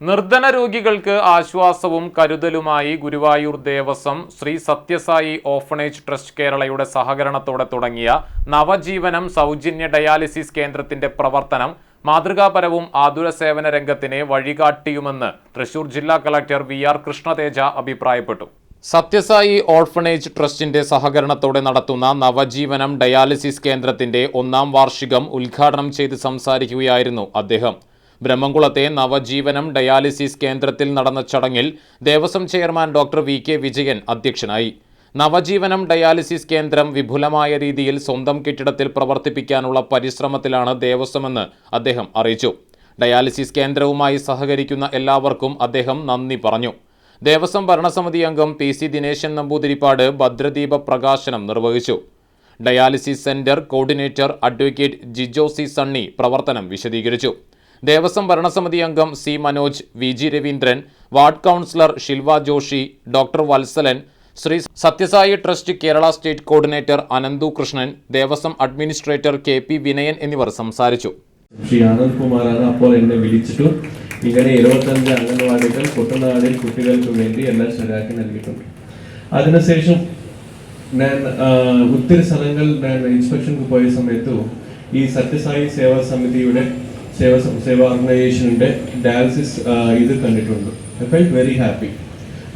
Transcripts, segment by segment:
നിർധന രോഗികൾക്ക് ആശ്വാസവും കരുതലുമായി ഗുരുവായൂർ ദേവസ്വം ശ്രീ സത്യസായി ഓഫണേജ് ട്രസ്റ്റ് കേരളയുടെ സഹകരണത്തോടെ തുടങ്ങിയ നവജീവനം സൗജന്യ ഡയാലിസിസ് കേന്ദ്രത്തിന്റെ പ്രവർത്തനം മാതൃകാപരവും ആതുര സേവന രംഗത്തിന് വഴികാട്ടിയുമെന്ന് തൃശൂർ ജില്ലാ കളക്ടർ വി ആർ കൃഷ്ണതേജ അഭിപ്രായപ്പെട്ടു. സത്യസായി ഓർഫണേജ് ട്രസ്റ്റിന്റെ സഹകരണത്തോടെ നടത്തുന്ന നവജീവനം ഡയാലിസിസ് കേന്ദ്രത്തിന്റെ ഒന്നാം വാർഷികം ഉദ്ഘാടനം ചെയ്ത് സംസാരിക്കുകയായിരുന്നു അദ്ദേഹം. ബ്രഹ്മംകുളത്തെ നവജീവനം ഡയാലിസിസ് കേന്ദ്രത്തിൽ നടന്ന ചടങ്ങിൽ Devaswom chairman doctor V K Vijayan അധ്യക്ഷനായി. നവജീവനം ഡയാലിസിസ് കേന്ദ്രം വിപുലമായ രീതിയിൽ സ്വന്തം കെട്ടിടത്തിൽ പ്രവർത്തിപ്പിക്കാനുള്ള പരിശ്രമത്തിലാണ് ദേവസ്വമെന്ന് അദ്ദേഹം അറിയിച്ചു. ഡയാലിസിസ് കേന്ദ്രവുമായി സഹകരിക്കുന്ന എല്ലാവർക്കും അദ്ദേഹം നന്ദി പറഞ്ഞു. ദേവസ്വം ഭരണസമിതി അംഗം പി സി ദിനേശൻ നമ്പൂതിരിപ്പാട് ഭദ്രദീപ പ്രകാശനം നിർവഹിച്ചു. Dialysis centre coordinator advocate ജിജോസി Sunny പ്രവർത്തനം വിശദീകരിച്ചു. ദേവസ്വം ഭരണസമിതി അംഗം C Manoj V G Raveendran ward councillor Shilva Joshy doctor Vatsalan Shri Sathya Sai trust Kerala state coordinator Ananthu Krishnan Devaswom administrator K P Vinayan എന്നിവർ സംസാരിച്ചു. ശ്രീ ആനന്ദ് കുമാറാണ് അപ്പോൾ എന്നെ വിളിച്ചിട്ടു ഇങ്ങനെ ഇരുപത്തഞ്ച് അംഗൻവാടികൾ കുട്ടനാടിൽ കുട്ടികൾക്ക് വേണ്ടി എല്ലാം ശരിയാക്കി നൽകിയിട്ടുണ്ട്. അതിനുശേഷം ഞാൻ ഒത്തിരി സ്ഥലങ്ങൾ ഞാൻ ഇൻസ്പെക്ഷൻ പോയ സമയത്തു ഈ സത്യസായി സേവാ സമിതിയുടെ സേവ സേവ ഓർഗനൈസേഷന്റെ ഡയാലിസിസ് ഇത് കണ്ടിട്ടുണ്ട്. I felt very happy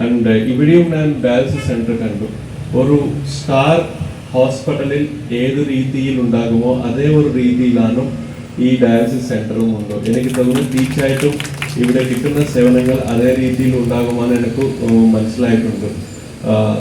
and ഇവിടെയും ഞാൻ ഡയാലിസിസ് സെന്റർ കണ്ടു. ഒരു സ്റ്റാർ ഹോസ്പിറ്റലിൽ ഏത് രീതിയിൽ ഉണ്ടാകുമോ അതേ ഒരു രീതിയിലാണ് ഈ ഡയാലിസിസ് സെന്ററും ഉണ്ട്. എനിക്ക് തോന്നുന്നു തീർച്ചയായിട്ടും ഇവിടെ കിട്ടുന്ന സേവനങ്ങൾ അതേ രീതിയിൽ ഉണ്ടാകുമെന്ന് എനിക്ക് മനസ്സിലായിട്ടുണ്ട്.